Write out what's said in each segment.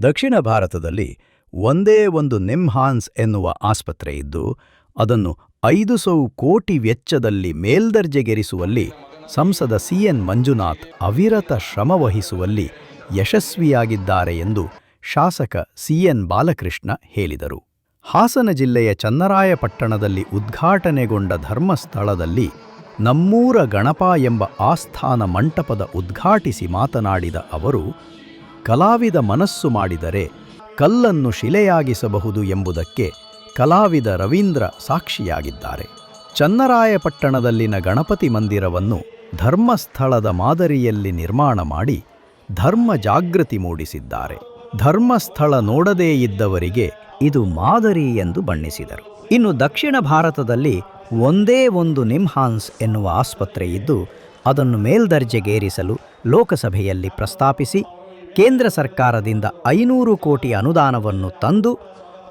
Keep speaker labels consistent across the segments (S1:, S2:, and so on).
S1: ದಕ್ಷಿಣ ಭಾರತದಲ್ಲಿ ಒಂದೇ ಒಂದು ನಿಮ್ಹಾನ್ಸ್ ಎನ್ನುವ ಆಸ್ಪತ್ರೆ ಇದ್ದು, ಅದನ್ನು ಐದು ಸೌ ಕೋಟಿ ವೆಚ್ಚದಲ್ಲಿ ಮೇಲ್ದರ್ಜೆಗೇರಿಸುವಲ್ಲಿ ಸಂಸದ ಸಿಎನ್ ಮಂಜುನಾಥ್ ಅವಿರತ ಶ್ರಮವಹಿಸುವಲ್ಲಿ ಯಶಸ್ವಿಯಾಗಿದ್ದಾರೆ ಎಂದು ಶಾಸಕ ಸಿಎನ್ ಬಾಲಕೃಷ್ಣ ಹೇಳಿದರು. ಹಾಸನ ಜಿಲ್ಲೆಯ ಚನ್ನರಾಯಪಟ್ಟಣದಲ್ಲಿ ಉದ್ಘಾಟನೆಗೊಂಡ ಧರ್ಮಸ್ಥಳದಲ್ಲಿ ನಮ್ಮೂರ ಗಣಪ ಎಂಬ ಆಸ್ಥಾನ ಮಂಟಪದ ಉದ್ಘಾಟಿಸಿ ಮಾತನಾಡಿದ ಅವರು ಕಲಾವಿದ ಮನಸ್ಸು ಮಾಡಿದರೆ ಕಲ್ಲನ್ನು ಶಿಲೆಯಾಗಿಸಬಹುದು ಎಂಬುದಕ್ಕೆ ಕಲಾವಿದ ರವೀಂದ್ರ ಸಾಕ್ಷಿಯಾಗಿದ್ದಾರೆ. ಚನ್ನರಾಯಪಟ್ಟಣದಲ್ಲಿನ ಗಣಪತಿ ಮಂದಿರವನ್ನು ಧರ್ಮಸ್ಥಳದ ಮಾದರಿಯಲ್ಲಿ ನಿರ್ಮಾಣ ಮಾಡಿ ಧರ್ಮ ಜಾಗೃತಿ ಮೂಡಿಸಿದ್ದಾರೆ. ಧರ್ಮಸ್ಥಳ ನೋಡದೇ ಇದ್ದವರಿಗೆ ಇದು ಮಾದರಿ ಎಂದು ಬಣ್ಣಿಸಿದರು. ಇನ್ನು ದಕ್ಷಿಣ ಭಾರತದಲ್ಲಿ ಒಂದೇ ಒಂದು ನಿಮ್ಹಾನ್ಸ್ ಎನ್ನುವ ಆಸ್ಪತ್ರೆ ಇದ್ದು ಅದನ್ನು ಮೇಲ್ದರ್ಜೆಗೇರಿಸಲು ಲೋಕಸಭೆಯಲ್ಲಿ ಪ್ರಸ್ತಾಪಿಸಿ ಕೇಂದ್ರ ಸರ್ಕಾರದಿಂದ ಐನೂರು ಕೋಟಿ ಅನುದಾನವನ್ನು ತಂದು,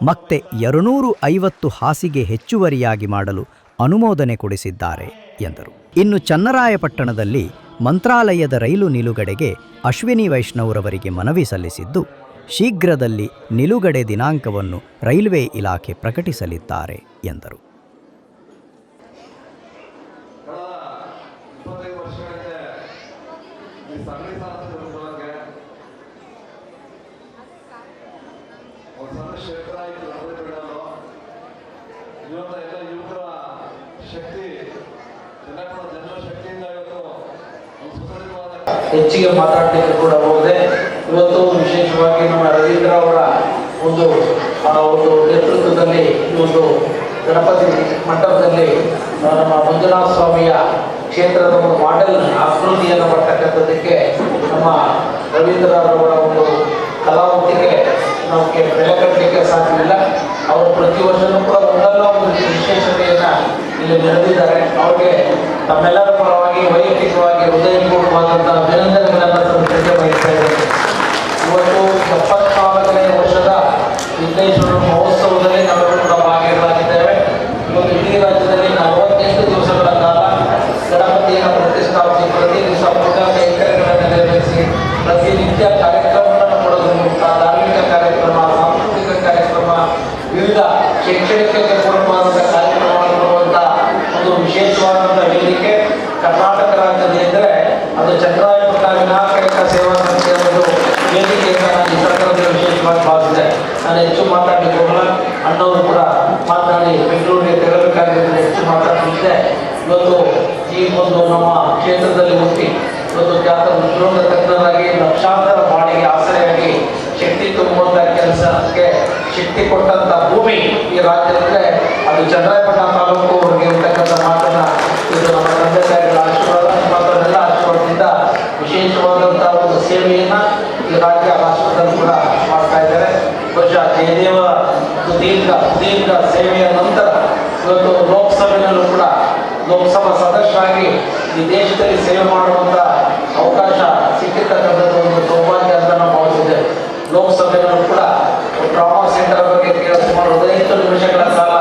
S1: ಮತ್ತೆ ಎರಡುನೂರು ಐವತ್ತು ಹಾಸಿಗೆ ಹೆಚ್ಚುವರಿಯಾಗಿ ಮಾಡಲು ಅನುಮೋದನೆ ಕೊಡಿಸಿದ್ದಾರೆ, ಎಂದರು. ಇನ್ನು ಚನ್ನರಾಯಪಟ್ಟಣದಲ್ಲಿ ಮಂತ್ರಾಲಯದ ರೈಲು ನಿಲುಗಡೆಗೆ ಅಶ್ವಿನಿ ವೈಷ್ಣವರವರಿಗೆ ಮನವಿ ಸಲ್ಲಿಸಿದ್ದು, ಶೀಘ್ರದಲ್ಲಿ ನಿಲುಗಡೆ ದಿನಾಂಕವನ್ನು ರೈಲ್ವೆ ಇಲಾಖೆ ಪ್ರಕಟಿಸಲಿದ್ದಾರೆ, ಎಂದರು.
S2: ಸಾಲ ಒಂದು ಬಿಡಲು ಇವತ್ತು ಎಲ್ಲ ಯುವಕರ ಶಕ್ತಿ ಜನರ ಶಕ್ತಿಯಿಂದ ಇವತ್ತು
S3: ಹೆಚ್ಚಿಗೆ ಮಾತಾಡಲಿಕ್ಕೆ ಕೂಡ ಹೋಗಿದೆ ಇವತ್ತು ವಿಶೇಷವಾಗಿ ನಮ್ಮ ರವೀಂದ್ರ ಅವರ ಒಂದು ಒಂದು ನೇತೃತ್ವದಲ್ಲಿ ಒಂದು ಗಣಪತಿ ಮಂಟಪದಲ್ಲಿ ನಮ್ಮ ಮಂಜುನಾಥ ಸ್ವಾಮಿಯ ಕ್ಷೇತ್ರದ ಒಂದು ಮಾಡೆಲ್ ಆಕೃತಿಯನ್ನು ಪಡ್ತಕ್ಕಂಥದ್ದಕ್ಕೆ ನಮ್ಮ ರವೀಂದ್ರರವರ ಒಂದು ಕಲಾವಂತಿಕೆ ನಮಗೆ ಬೆಲೆ ಕಟ್ಟಲಿಕ್ಕೆ ಸಾಧ್ಯವಿಲ್ಲ. ಅವರು ಪ್ರತಿ ವರ್ಷವೂ ಕೂಡ ಒಂದಲ್ಲ ಒಂದು ವಿಶೇಷತೆಯನ್ನು ಇಲ್ಲಿ ನೆರೆದಿದ್ದಾರೆ. ಅವ್ರಿಗೆ ತಮ್ಮೆಲ್ಲರ ಪರವಾಗಿ ವೈಯಕ್ತಿಕವಾಗಿ ಹೃದಯಪೂರ್ವವಾದಂತಹ ಅಭಿನಂದನೆಗಳನ್ನು ಸಲ್ಲಿಸಲಿಕ್ಕೆ ಬಯಸ್ತಾ ಇದ್ದೇನೆ. ಇವತ್ತು ಎಪ್ಪತ್ನಾಲ್ಕನೇ ವರ್ಷದ ವಿಘ್ನೇಶ್ವರ ನಾನು ಹೆಚ್ಚು ಮಾತಾಡಲಿಕ್ಕೆ ಹೋಗಲ್ಲ ಅಣ್ಣವರು ಕೂಡ ಮಾತನಾಡಿ ಬೆಂಗಳೂರಿಗೆ ತೆರಳಬೇಕಾಗಿದ್ದರೆ ಹೆಚ್ಚು ಮಾತಾಡಲಿದ್ದೆ ಇವತ್ತು ಈ ಒಂದು ನಮ್ಮ ಕ್ಷೇತ್ರದಲ್ಲಿ ಹುಟ್ಟಿ, ಇವತ್ತು ಜಾತ್ರೆ ಉದ್ಯೋಗ ತಜ್ಞರಾಗಿ ಲಕ್ಷಾಂತರ ಬಾಳಿಗೆ ಆಸರೆಯಾಗಿ ಶಕ್ತಿ ತುಂಬುವಂಥ ಕೆಲಸಕ್ಕೆ ಶಕ್ತಿ ಕೊಟ್ಟಂತ ಭೂಮಿ ಈ ರಾಜ್ಯಕ್ಕೆ ಅದು ಚಂದ್ರಾಯಪಟ್ಟಣ ತಾಲೂಕು ಇರ್ತಕ್ಕಂಥ ಮಾತನ್ನ ಇದು ನಮ್ಮ ತಂದೆ ತಾಯಿಗಳ ಆಶೀರ್ವಾದ ಸೇವೆಯ ನಂತರ ಇವತ್ತು ಲೋಕಸಭೆಯಲ್ಲೂ ಕೂಡ ಲೋಕಸಭಾ ಸದಸ್ಯರಾಗಿ ಈ ದೇಶದಲ್ಲಿ ಸೇವೆ ಮಾಡುವಂಥ ಅವಕಾಶ ಸಿಕ್ಕಿರ್ತಕ್ಕಂಥದ್ದು ಒಂದು ಸೌಭಾಗ್ಯ ಅಂತ ನಾವು ಭಾವಿಸಿದ್ದೇವೆ. ಲೋಕಸಭೆಯಲ್ಲೂ ಕೂಡ ಟ್ರಾಮಾ ಸೆಂಟರ್ ಬಗ್ಗೆ ಕೇಳ ಸುಮಾರು ಹದಿನೈದು ನಿಮಿಷಗಳ ಕಾಲ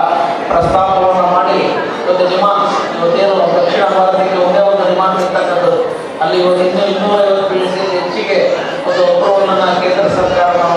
S3: ಪ್ರಸ್ತಾಪವನ್ನು ಮಾಡಿ, ಇವತ್ತು ನಿಮಾನ್ಸ್ ಇವತ್ತೇನು ದಕ್ಷಿಣ ಭಾರತಕ್ಕೆ ಒಂದೇ ಒಂದು ನಿಮಾನ್ಸ್ ಇರ್ತಕ್ಕಂಥದ್ದು, ಅಲ್ಲಿ ಇವತ್ತು ಇನ್ನೂ ಇನ್ನೂರೈವತ್ತು ಬೆಳೆಸಿ ಹೆಚ್ಚಿಗೆ ಒಂದು ಒಪ್ಪವನ್ನು ಕೇಂದ್ರ ಸರ್ಕಾರ, ನಾವು